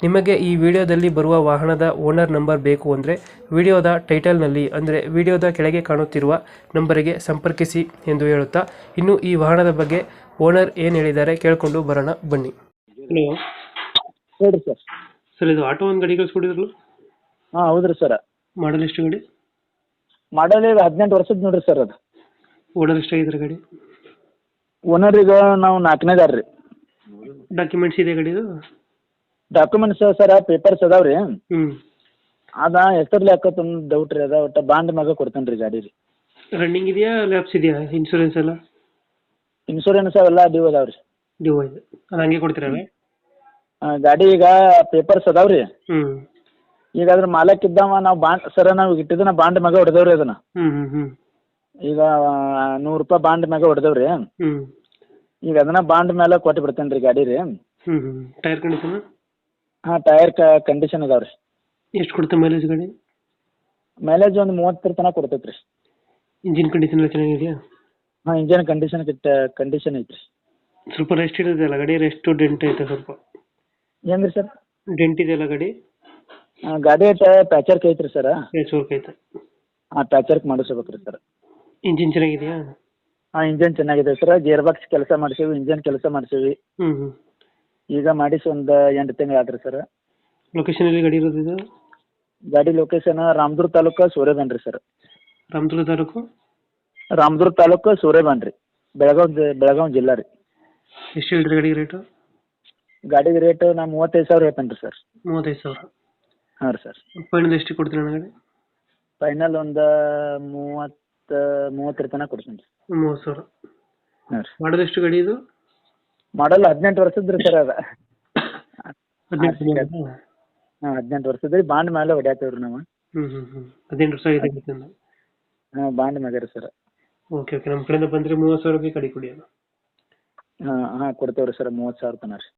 ನಿಮಗೆ ಈ ವಿಡಿಯೋದಲ್ಲಿ ಬರುವ ವಾಹನದ ಓನರ್ ನಂಬರ್ ಬೇಕು ಅಂದರೆ ವಿಡಿಯೋದ ಟೈಟಲ್ನಲ್ಲಿ ಅಂದರೆ ವಿಡಿಯೋದ ಕೆಳಗೆ ಕಾಣುತ್ತಿರುವ ನಂಬರಿಗೆ ಸಂಪರ್ಕಿಸಿ ಎಂದು ಹೇಳುತ್ತಾ ಇನ್ನು ಈ ವಾಹನದ ಬಗ್ಗೆ ಓನರ್ ಏನು ಹೇಳಿದ್ದಾರೆ ಕೇಳಿಕೊಂಡು ಬರೋಣ ಬನ್ನಿ. ಹಲೋ ಹೇಳ್ರಿ ಸರ್. ಸರ್ ಇದು ಆಟೋ ಒಂದು ಗಾಡಿ ಕಳಿಸ್ಕೊಡಿದ್ರಲ್ಲ ಹಾಂ ಹೌದ್ರಿ ಸರ್. ಮಾಡಲ್ ಎಷ್ಟು ಗಾಡಿ? ಮಾಡಲ್ ಈಗ ಹದಿನೆಂಟು ವರ್ಷದ ನೋಡ್ರಿ ಸರ್ ಅದು. ಓನರ್ ಎಷ್ಟಾಗಿದ್ದಾರೆ ಗಾಡಿ? ಓನರ್ ಈಗ ನಾವು ನಾಲ್ಕನೇದಾರ ರೀ ಡಾಕ್ಯುಮೆಂಟ್ಸ್ ಇದೆ? ಗಾಡಿದು ಡಾಕ್ಯುಮೆಂಟ್ಸ್ ಸರ್ ಪೇಪರ್ಸ್ ಅದಾವ ರೀ ಹ್ಞೂ ಅದ ಹೆಸರ್ಲಿ ಹಾಕತ್ ಒಂದು ಡೌಟ್ ರೀ ಅದ ಒಟ್ಟು ಬಾಂಡ್ ಮ್ಯಾಗ ಕೊಡ್ತೇನೆ ರೀ ಗಾಡಿ ರೀ. ರನ್ನಿಂಗ್ ಇದೆಯಾ ಲ್ಯಾಪ್ಸ್ ಇದೆಯಾ ಇನ್ಶೂರೆನ್ಸ್ ಎಲ್ಲ? ಇನ್ಶೂರೆನ್ಸ್ ಅವೆಲ್ಲ ಡ್ಯೂ ಅದಾವ ರೀ. ಡ್ಯೂ ಇದೆ ಅದು ಹಂಗೆ ಕೊಡ್ತೀರಲ್ಲ ಗಾಡಿ ಈಗ ಪೇಪರ್ಸ್ ಅದಾವ ರೀ. ಹ್ಞೂ ಈಗ ಅದ್ರ ಮಾಲಕ್ ಇದ್ದಾವ ನಾವು ಬಾಂಡ್ ಸರ ನಾವು ಇಟ್ಟಿದ್ದನ್ನ ಬಾಂಡ್ ಮ್ಯಾಗ ಹೊಡೆದೇವ್ರಿ ಅದನ್ನ. ಹ್ಞೂ ಹ್ಞೂ ಹ್ಞೂ ಈಗ ನೂರು ರೂಪಾಯಿ ಬಾಂಡ್ ಮ್ಯಾಗ ಹೊಡೆದವ್ರಿ. ಹ್ಞೂ ಈಗ ಅದನ್ನ ಬಾಂಡ್ ಮೇಲೆ ಕೊಟ್ಟು ಬಿಡ್ತೇನೆ ರೀ. ಗಾಡಿ ರೀ ಹ್ಞೂ ಹ್ಞೂ ಟೈರ್ ಕಂಡೀಷನ್ ಹಾಂ ಟೈರ್ ಕಂಡೀಷನ್ ಅದಾವ ರೀ ಎಷ್ಟು ಕೊಡುತ್ತೆ ಮೈಲೇಜ್ ಗಾಡಿ? ಮೈಲೇಜ್ ಒಂದು ಮೂವತ್ತರ ತನಕ ಕೊಡ್ತೈತೆ ರೀ ಇಂಜಿನ್ ಕಂಡೀಷನ್ ಎಲ್ಲ ಚೆನ್ನಾಗಿದೆಯಾ ಹಾಂ ಇಂಜಿನ್ ಕಂಡೀಷನ್ ಕಂಡೀಷನ್ ಐತ್ರಿ. ಸ್ವಲ್ಪ ರೆಸ್ಟ್ ಇರೋದಲ್ಲ ಗಾಡಿ ರೆಸ್ಟು ಡೆಂಟ್ ಐತೆ ಸ್ವಲ್ಪ. ಏನ್ರಿ ಸರ್? ಡೆಂಟ್ ಇದೆಯಲ್ಲ ಗಾಡಿ? ಗಾಡಿ ಪ್ಯಾಚರ್ಕ್ ಐತ್ರಿ ಸರ್. ಪ್ಯಾಚರ್ ವರ್ಕ್ ಐತೆ. ಹಾಂ ಪ್ಯಾಚರ್ಕ್ ಮಾಡಿಸ್ಬೇಕ್ರಿ ಸರ್. ಇಂಜಿನ್ ಚೆನ್ನಾಗಿದೆಯಾ? ಹಾ ಇಂಜಿನ್ ಚೆನ್ನಾಗಿದೆ ಸರ್. ಗೇರ್ ಬಾಕ್ಸ್ ಕೆಲಸ ಮಾಡಿಸೀವಿ ಇಂಜಿನ್ ಕೆಲಸ ಮಾಡಿಸೀವಿ. ಹ್ಮ್ ಹ್ಞೂ ಈಗ ಮಾಡಿಸಿ ಒಂದು ಎಂಟು ತಿಂಗಳು ಆತ್ರಿ ಸರ್ ಲೊಕೇಶನ್ ಎಲ್ಲಿ ಗಾಡಿ ಇರೋದು ಇದು? ಗಾಡಿ ಲೊಕೇಶನ್ ರಾಮದುರ್ಗ ತಾಲೂಕು ಸೂರ್ಯಬನ್ ರೀ ಸರ್ ರಾಮದುರ್ಗ ತಾಲೂಕು? ರಾಮದುರ್ಗ ತಾಲೂಕು ಸೂರ್ಯಬನ್ ರೀ. ಬೆಳಗಾವ್ ಬೆಳಗಾವ್ ಜಿಲ್ಲಾ ರೀ. ಎಷ್ಟು ಹೇಳ್ರಿ ಗಾಡಿ ರೇಟು ಗಾಡಿಗೆ ರೇಟ್ ನಾ ಮೂವತ್ತೈದು ಸಾವಿರ ಹೇಳ್ತೇನೆ ರೀ ಸರ್ ಮೂವತ್ತೈದು ಸಾವಿರ. ಹಾಂ ರೀ ಸರ್ ಫೈನಲ್ ಎಷ್ಟು ಕೊಡ್ತೀರಿ ನನಗೆ ಗಾಡಿ? ಫೈನಲ್ ಒಂದು ಮೂವತ್ತು ಮೂವತ್ತರ ತನಕ ಕೊಡ್ತೀನಿ ರೀ. ಮೂವತ್ತು ಸಾವಿರ. ಹಾಂ ರೀ. ಮಾಡೋದು ಎಷ್ಟು ಗಾಡಿ ಇದು? ಮಾಡಲ್ ಹದಿನೆಂಟು ವರ್ಷದ ರೀ ಸರ್ ಅದ. ಹದಿನೆಂಟು ಹಾಂ ಹದಿನೆಂಟು ವರ್ಷದ ರೀ ಬಾಂಡ್ ಮೇಲೆ ಹೊಡ್ಯಾತೇವೆ ರೀ ನಾವು. ಹ್ಞೂ ಹ್ಞೂ ಹ್ಞೂ ಹದಿನೆಂಟು ವರ್ಷ ಆಗಿದೆ ಹಾಂ ಬಾಂಡ್ ಮ್ಯಾಗ ರೀ ಸರ್. Okay okay. ನಮ್ಮ ಕಡೆಯಿಂದ ಬಂದರೆ ಮೂವತ್ತು ಸಾವಿರಕ್ಕೆ ಗಾಡಿ ಕೊಡಿ ಅಣ್ಣ. ಹಾಂ ಹಾಂ ಕೊಡ್ತೇವೆ ರೀ ಸರ್ ಮೂವತ್ತು ಸಾವಿರ ತನಕ ರೀ